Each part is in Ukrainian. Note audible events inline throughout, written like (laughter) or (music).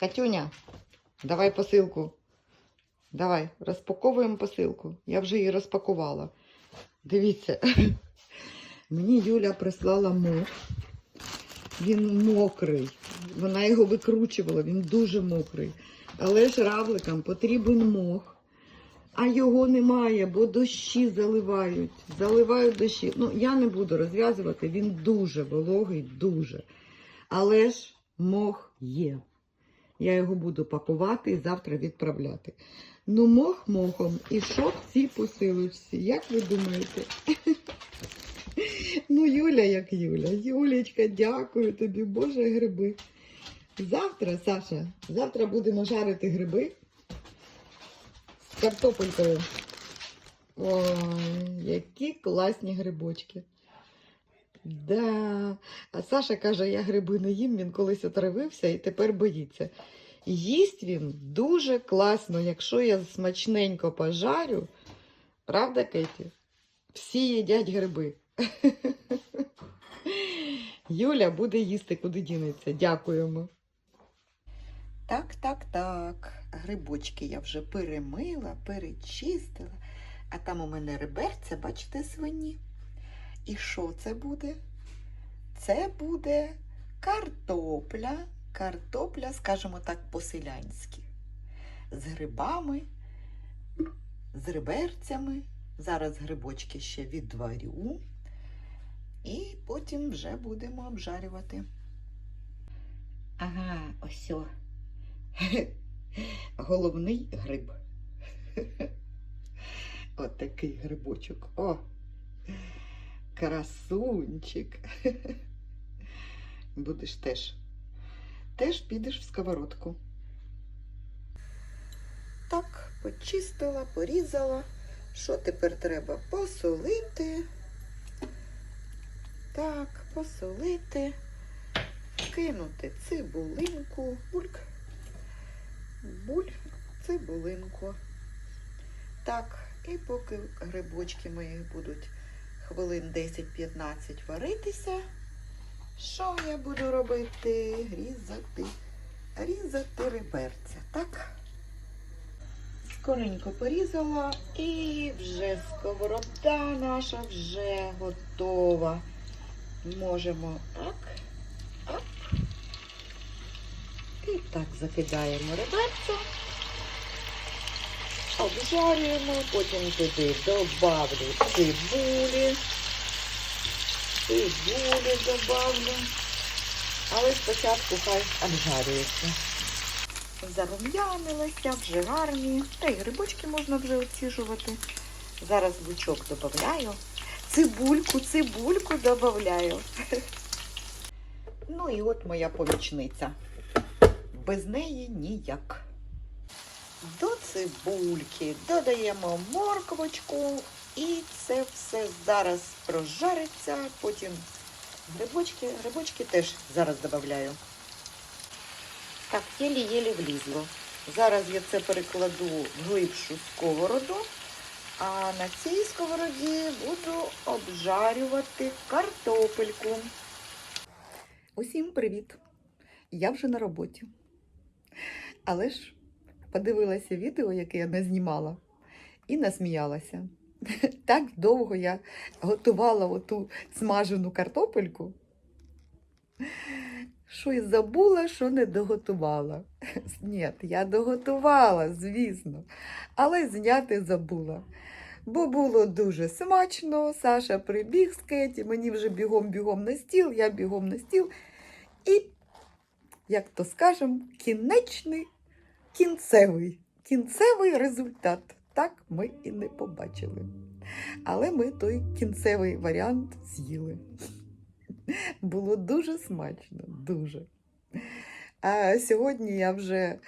Катюня, давай посилку. Давай, розпаковуємо посилку. Я вже її розпакувала. Дивіться, (laughs) мені Юля прислала мох. Він мокрий. Вона його викручувала, він дуже мокрий. Але ж равликам потрібен мох. А його немає, бо дощі заливають. Заливають дощі. Ну, я не буду розв'язувати, він дуже вологий, дуже. Але ж мох є. Я його буду пакувати і завтра відправляти. Ну, мох мохом. І в цій посилочці? Як ви думаєте? Ну, Юля, як Юля. Юлечка, дякую тобі, Боже, гриби. Завтра, Саша, завтра будемо жарити гриби з картопелькою. Ой, які класні грибочки. Да. А Саша каже, я гриби не їм, він колись отравився і тепер боїться. Їсть він дуже класно, якщо я смачненько пожарю. Правда, Кеті? Всі їдять гриби. (laughs) Юля буде їсти, куди дінеться. Дякуємо. Так, так, так. Грибочки я вже перемила, перечистила. А там у мене реберця, бачите, свині. І що це буде? Це буде картопля. Картопля, скажімо так, по-селянськи. З грибами, з реберцями. Зараз грибочки ще відварю. І потім вже будемо обжарювати. Ага, ось. (laughs) Головний гриб. (laughs) От грибочок. О! Красунчик. Будеш теж. Теж підеш в сковородку. Так, почистила, порізала. Що тепер треба? Посолити. Так, посолити, кинути цибулинку, бульк, буль, цибулинку. Так, і поки грибочки мої будуть хвилин 10-15 варитися, що я буду робити? Різати, різати реберця, так? Скоренько порізала і вже сковорода наша вже готова. Можемо так, оп. І так закидаємо реберця, обжарюємо, потім туди добавлю цибулі, цибулі добавлю. Але спочатку хай обжарюється. Зарум'янилися, вже гарні. Та й грибочки можна вже оціжувати. Зараз лучок додаю. Цибульку, цибульку додаю. Ну і от моя помічниця. Без неї ніяк. До цибульки додаємо морквочку і це все зараз прожариться. Потім грибочки, грибочки теж зараз додаю. Так, єлі-єлі влізло. Зараз я це перекладу в глибшу сковороду, а на цій сковороді буду обжарювати картопельку. Усім привіт! Я вже на роботі. Але ж подивилася відео, яке я не знімала, і насміялася. (laughs) Так довго я готувала оту смажену картопельку що й забула, що не доготувала. (laughs) Ні, я доготувала, звісно, але зняти забула. Бо було дуже смачно, Саша прибіг з Кеті, мені вже бігом-бігом на стіл, я бігом на стіл. І, як то скажемо, кінечний, кінцевий, кінцевий результат. Так ми і не побачили. Але ми той кінцевий варіант з'їли. Було дуже смачно, дуже. А сьогодні я вже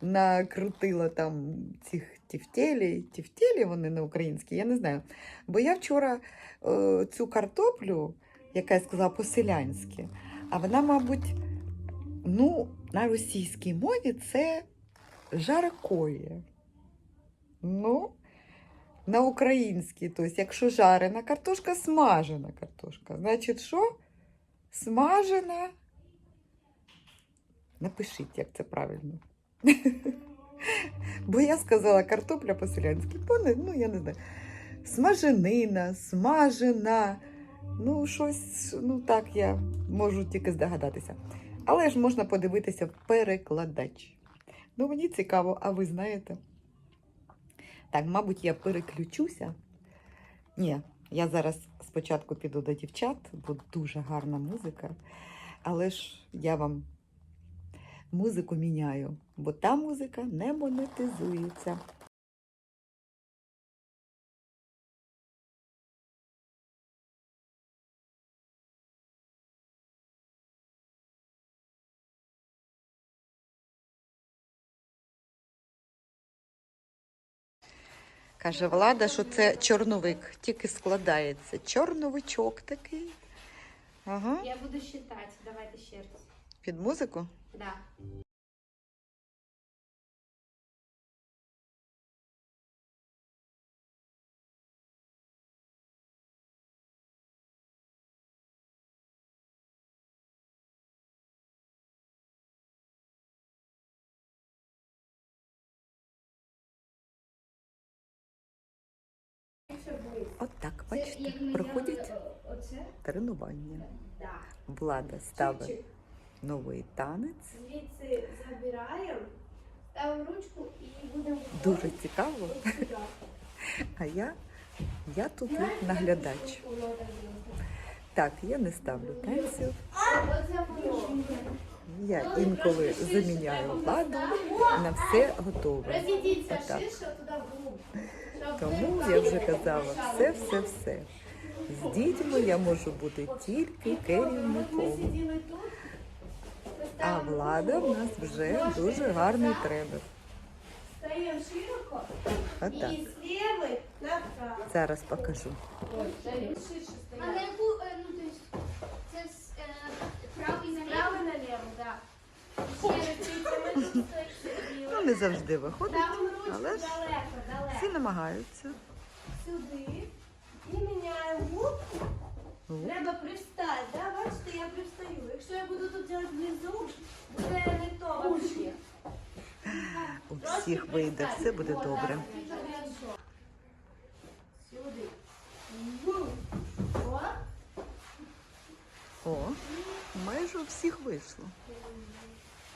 накрутила там цих тівтєлі. Тівтєлі вони на українській, я не знаю. Бо я вчора е, цю картоплю, яка я сказала по-селянськи, а вона, мабуть, ну, на російській мові це жаркоє. Ну, на українській, тобто, якщо жарена картошка, смажена картошка. Значить, що? Смажена Напишіть, як це правильно. (laughs) Бо я сказала картопля по-селянськи, ну я не знаю. Смаженина, смажена. Ну, щось, ну так я можу тільки здогадатися. Але ж можна подивитися в перекладач. Ну, мені цікаво, а ви знаєте? Так, мабуть, я переключуся. Ні, я зараз спочатку піду до дівчат, бо дуже гарна музика. Але ж я вам музику міняю, бо та музика не монетизується. Каже влада, що це чорновик, тільки складається. Чорновичок такий. Ага. Я буду считать. Давайте ще раз. Під музику? Да. Проходять тренування. Влада ставить новий танець. Звідси забираємо, ручку і будемо Дуже цікаво. А я, я тут наглядач. так я не ставлю танців. Я інколи заміняю владу на все готове. Отак. Тому я вже казала, все, все, все. З дітьми я можу бути тільки керівником. А влада в нас вже дуже гарний тренер. Стаємо широко Отак. і з лівої направо. Зараз покажу. Ой, А на яку, е, ну, то це е, правий наліво? Наліво, так. Ну, не завжди виходить, але ж далеко, всі намагаються. Сюди. І міняємо губку. Ну, Треба привстати, да? Бачите, я привстаю. Якщо я буду тут робити внизу, буде не то вообще. У всіх вийде, все буде добре. Сюди. О. О, майже у всіх вийшло.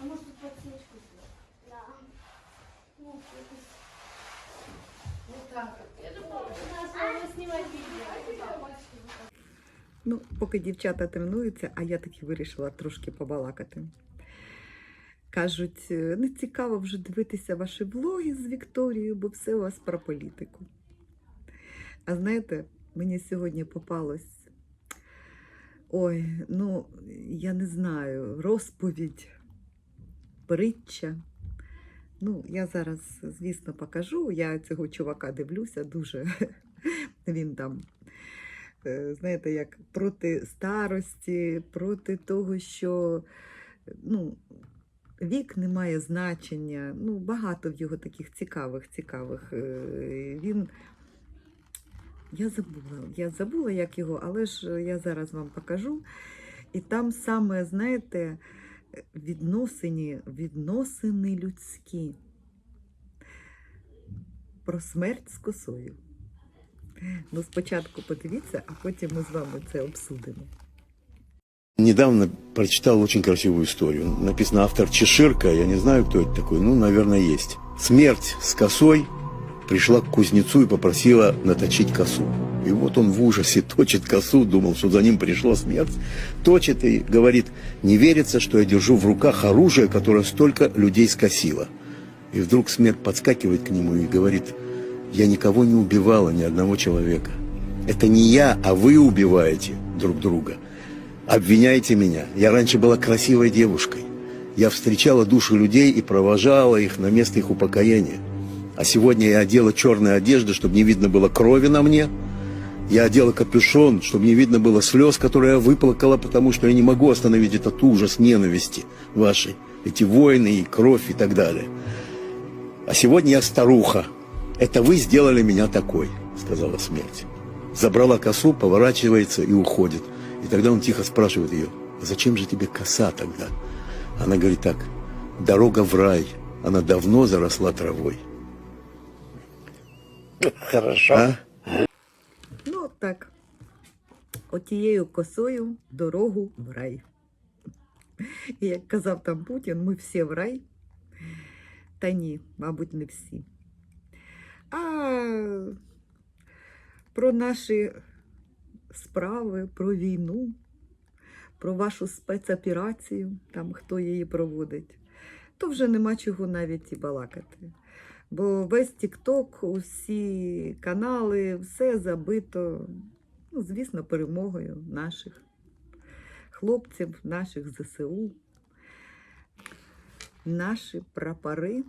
А може тут подсвечку сделать? Да. Ну, якось. Вот так вот. Я думала, у нас можно снимать видео. Ну, поки дівчата тренуються, а я таки вирішила трошки побалакати. Кажуть, «Е, не цікаво вже дивитися ваші влоги з Вікторією, бо все у вас про політику. А знаєте, мені сьогодні попалось. Ой, ну, я не знаю, розповідь, притча. Ну, я зараз, звісно, покажу. Я цього чувака дивлюся, дуже (laughs) він там е, знаєте, як проти старості, проти того, що ну, вік не має значення. Ну, багато в його таких цікавих, цікавих. е, Він. Я забула, я забула, як його, але ж я зараз вам покажу. І там саме, знаєте, відносини, відносини людські. Про смерть з косою. Ну, спочатку подивіться, а потім ми з вами це обсудимо. Недавно прочитал очень красивую историю. Написано автор Чеширка, я не знаю, кто это такой, ну, наверное, есть. Смерть с косой пришла к кузнецу и попросила наточить косу. И вот он в ужасе точит косу, думал, что за ним пришла смерть. Точит и говорит, не верится, что я держу в руках оружие, которое столько людей скосило. И вдруг смерть подскакивает к нему и говорит, я никого не убивала, ни одного человека. Это не я, а вы убиваете друг друга. Обвиняете меня. Я раньше была красивой девушкой. Я встречала души людей и провожала их на место их упокоения. А сегодня я одела черные одежды, чтобы не видно было крови на мне. Я одела капюшон, чтобы не видно было слез, которые я выплакала, потому что я не могу остановить этот ужас ненависти вашей. Эти войны и кровь и так далее. А сегодня я старуха. Это вы сделали меня такой, сказала смерть. Забрала косу, поворачивается и уходит. И тогда он тихо спрашивает ее, «А зачем же тебе коса тогда? Она говорит так, дорога в рай, она давно заросла травой. Хорошо. А? Ну, от так. Отією косою дорогу в рай. І як казав там Путін, ми всі в рай. Та ні, мабуть, не всі. А про наші справи, про війну, про вашу спецоперацію, там хто її проводить, то вже нема чого навіть і балакати. Бо весь TikTok, усі канали, все забито, ну, звісно, перемогою наших хлопців, наших ЗСУ. Наші прапори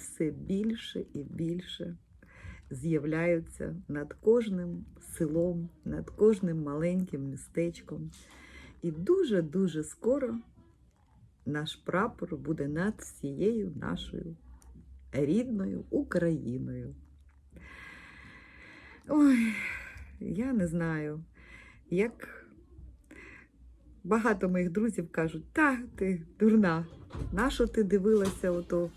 все більше і більше з'являються над кожним селом, над кожним маленьким містечком. І дуже-дуже скоро наш прапор буде над всією нашою рідною Україною. Ой, я не знаю, як багато моїх друзів кажуть, та ти дурна, нащо ти дивилася ото?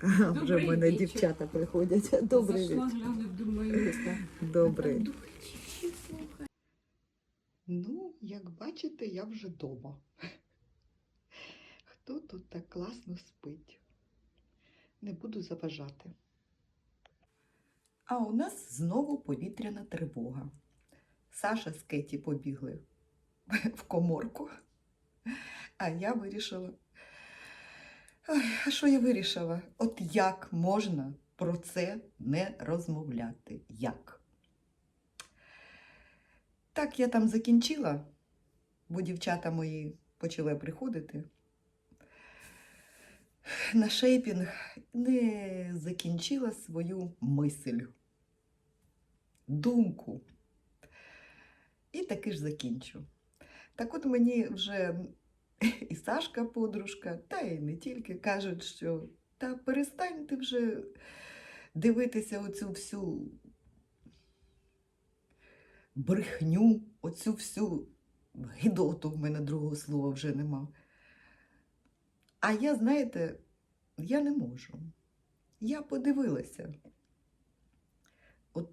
(laughs) Вже в мене вечір. дівчата приходять. (laughs) Добрий Зайшла, вечір. думаю, Добрий. Ну, як бачите, я вже вдома. (laughs) Хто тут так класно спить? Не буду заважати. А у нас знову повітряна тривога. Саша з Кеті побігли в коморку. А я вирішила. Ой, а що я вирішила? От як можна про це не розмовляти? Як? Так я там закінчила, бо дівчата мої почали приходити. На шейпінг не закінчила свою мисль, думку. І таки ж закінчу. Так от мені вже (laughs) і Сашка подружка, та й не тільки кажуть, що та перестань ти вже дивитися оцю всю брехню, оцю всю гідоту, в мене другого слова вже нема. А я, знаєте, я не можу. Я подивилася. От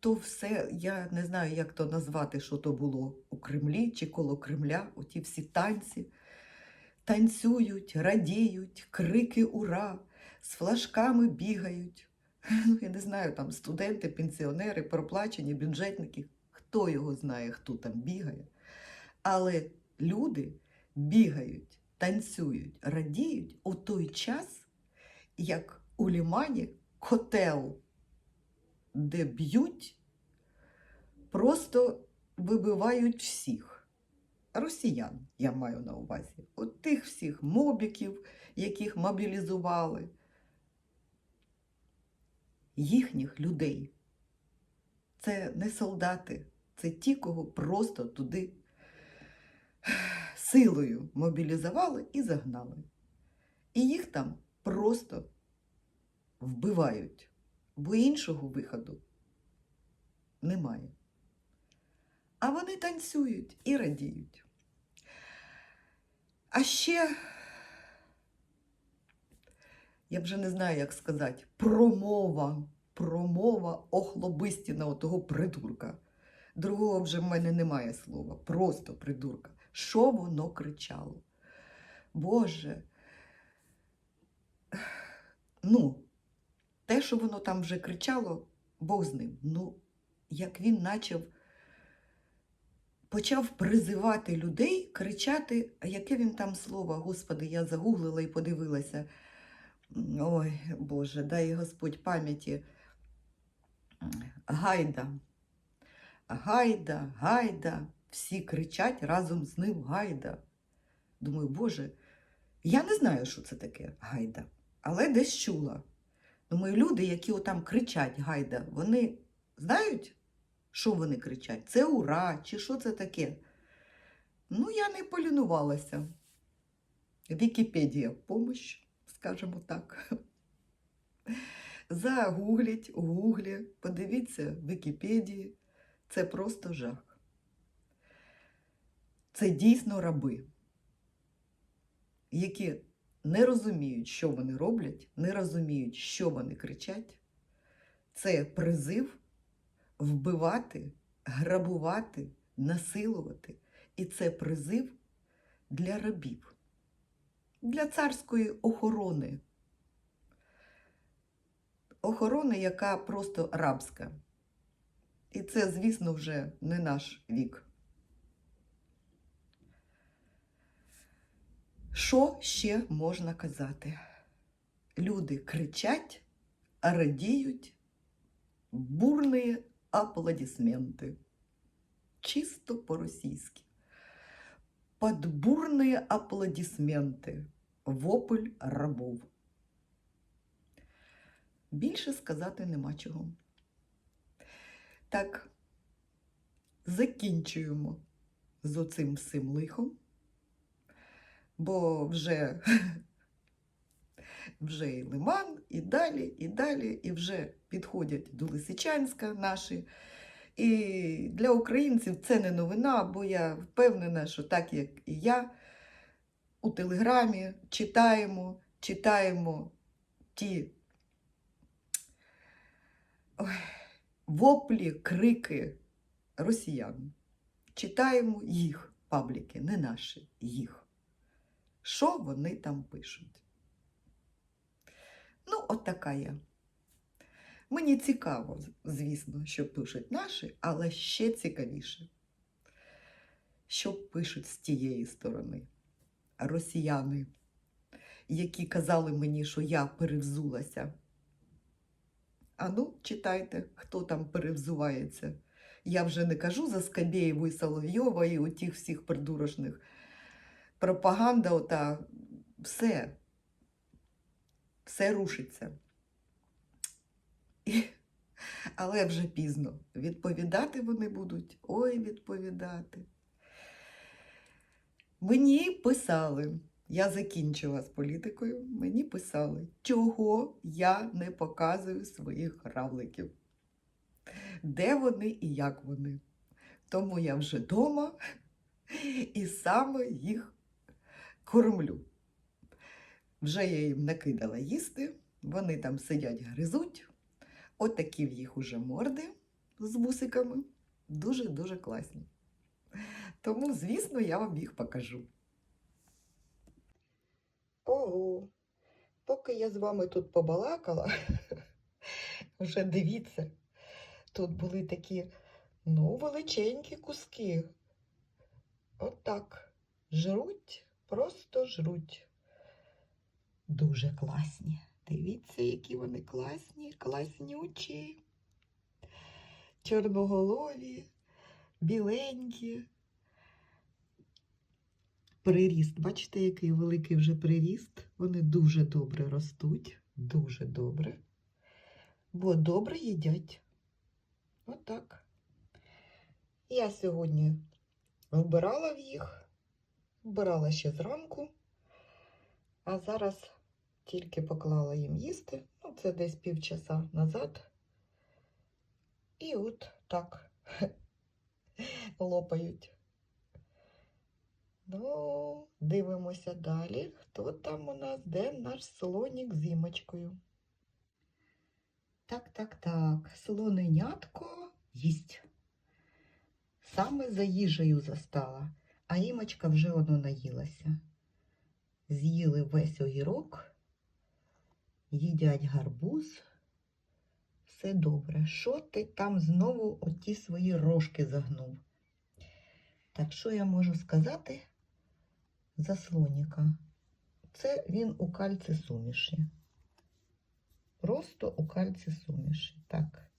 то все, я не знаю, як то назвати, що то було у Кремлі чи коло Кремля, оті всі танці. Танцюють, радіють, крики ура, з флажками бігають. (laughs) Ну, я не знаю, там студенти, пенсіонери, проплачені, бюджетники. Хто його знає, хто там бігає. Але люди бігають, танцюють, радіють у той час, як у лімані котел, де б'ють, просто вибивають всіх. Росіян, я маю на увазі. От тих всіх мобіків, яких мобілізували, їхніх людей. Це не солдати, це ті, кого просто туди силою мобілізували і загнали. І їх там просто вбивають, бо іншого виходу немає. А вони танцюють і радіють. А ще, я вже не знаю, як сказати, промова, промова охлобистіна того придурка. Другого вже в мене немає слова, просто придурка. Що воно кричало? Боже. Ну, те, що воно там вже кричало, Бог з ним. Ну, як він почав, почав призивати людей, кричати, а яке він там слово, Господи, я загуглила і подивилася. Ой, Боже, дай Господь пам'яті. Гайда. Гайда, гайда. Всі кричать разом з ним гайда. Думаю, Боже, я не знаю, що це таке гайда, але десь чула. Думаю, люди, які отам кричать гайда, вони знають, що вони кричать? Це ура, чи що це таке? Ну, я не полінувалася. Вікіпедія в помощь, скажімо так. Загугліть у гуглі, подивіться в Вікіпедії. Це просто жах. Це дійсно раби. які не розуміють, що вони роблять, не розуміють, що вони кричать, це призив вбивати, грабувати, насилувати. І це призив для рабів, для царської охорони. Охорони, яка просто рабська. І це, звісно, вже не наш вік. Що ще можна казати? Люди кричать, радіють, бурні аплодисменти. Чисто по-російськи. Под бурные аплодисменти. Вопль рабов. Більше сказати нема чого. Так, закінчуємо з оцим всім лихом, бо вже, вже і Лиман, і далі, і далі, і вже підходять до Лисичанська наші. І для українців це не новина, бо я впевнена, що так як і я у Телеграмі читаємо, читаємо ті воплі, крики росіян. Читаємо їх пабліки, не наші, їх. Що вони там пишуть? Ну, от така я. Мені цікаво, звісно, що пишуть наші, але ще цікавіше, що пишуть з тієї сторони росіяни, які казали мені, що я перевзулася. Ану, читайте, хто там перевзувається. Я вже не кажу за Скабєєву і Соловйова і у тих всіх придурочних. Пропаганда ота, все, все рушиться. І... Але вже пізно. Відповідати вони будуть. Ой, відповідати. Мені писали, я закінчила з політикою, мені писали, чого я не показую своїх равликів. Де вони і як вони. Тому я вже вдома і саме їх кормлю. Вже я їм накидала їсти, вони там сидять, гризуть. От такі в їх уже морди з вусиками. Дуже-дуже класні. Тому, звісно, я вам їх покажу. Ого, поки я з вами тут побалакала, (laughs) вже дивіться, тут були такі, ну, величенькі куски. Отак. Жруть, просто жруть. Дуже класні. Дивіться, які вони класні, класнючі, чорноголові, біленькі. Приріст, бачите, який великий вже приріст. Вони дуже добре ростуть, дуже добре, бо добре їдять. Отак. Я сьогодні вбирала в їх, вбирала ще зранку, а зараз тільки поклала їм їсти, ну це десь півчаса назад. І от так лопають. Ну, дивимося далі. Хто там у нас? Де наш слонік з імочкою? Так, так, так. Слоненятко їсть. Саме за їжею застала, а імочка вже воно наїлася. З'їли весь огірок їдять гарбуз. Все добре. Що ти там знову оті свої рожки загнув? Так що я можу сказати за слоніка? Це він у кальці суміші. Просто у кальці суміші. Так.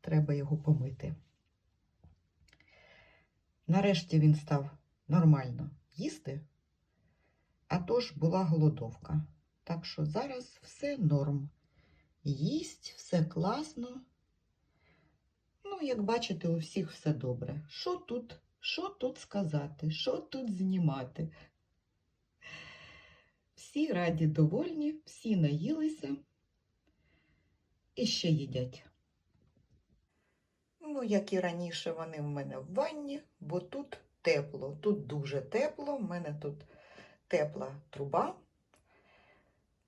Треба його помити. Нарешті він став нормально їсти. А то ж була голодовка. Так що зараз все норм. Їсть, все класно. Ну, як бачите, у всіх все добре. Що тут, що тут сказати, що тут знімати? Всі раді довольні, всі наїлися і ще їдять. Ну, як і раніше, вони в мене в ванні, бо тут тепло. Тут дуже тепло, в мене тут тепла труба.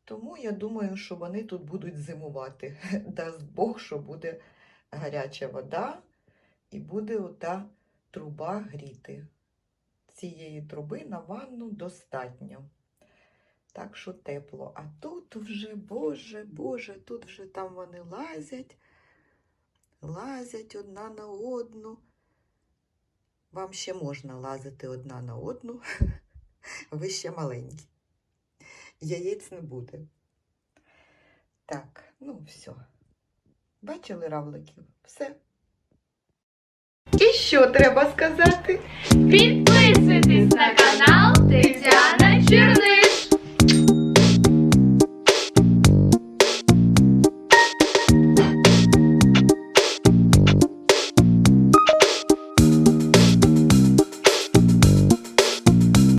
Тому я думаю, що вони тут будуть зимувати. (laughs) Дасть Бог, що буде гаряча вода і буде ота труба гріти. Цієї труби на ванну достатньо. Так що тепло. А тут вже, Боже, Боже, тут вже там вони лазять, лазять одна на одну. Вам ще можна лазити одна на одну. (laughs) (laughs) Ви ще маленькі. Яєць не буде. Так, ну все. Бачили равликів? Все. І що треба сказати? Підписуйтесь на канал